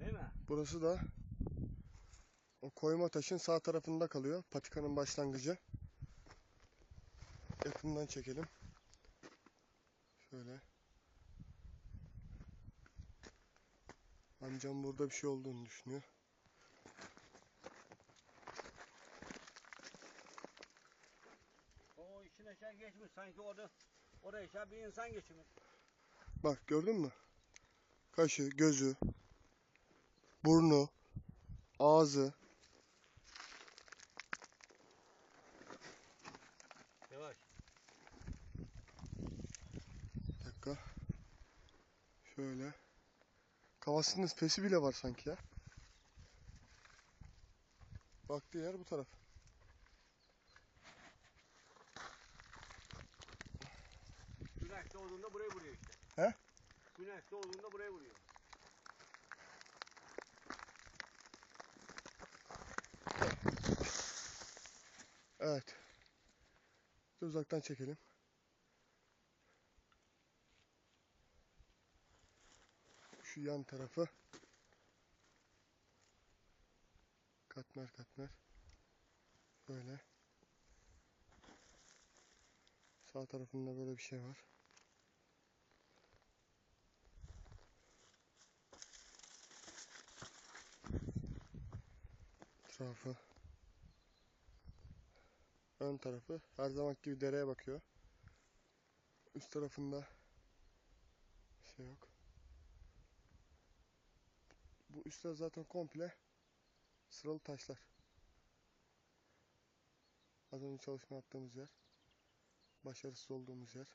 Değil mi? Burası da o koyma taşın sağ tarafında kalıyor. Patikanın başlangıcı. Yakından çekelim. Şöyle. Amcam burada bir şey olduğunu düşünüyor. O için aşağı geçmiş sanki orada oraya aşağı bir insan geçmiş. Bak gördün mü? Kaşı, gözü, burnu, ağzı. Yavaş. Bir dakika. Şöyle. Kafasının pesi bile var sanki ya. Baktığı yer bu taraf. Güneş doğduğunda burayı vuruyor işte. He? Güneş doğduğunda burayı vuruyor. Evet. Uzaktan çekelim. Şu yan tarafı. Katmer katmer. Böyle. Sağ tarafında böyle bir şey var. Etrafı. Ön tarafı her zaman gibi dereye bakıyor. Üst tarafında şey yok. Bu üstler zaten komple sıralı taşlar. Az önce çalışma yaptığımız yer. Başarısız olduğumuz yer.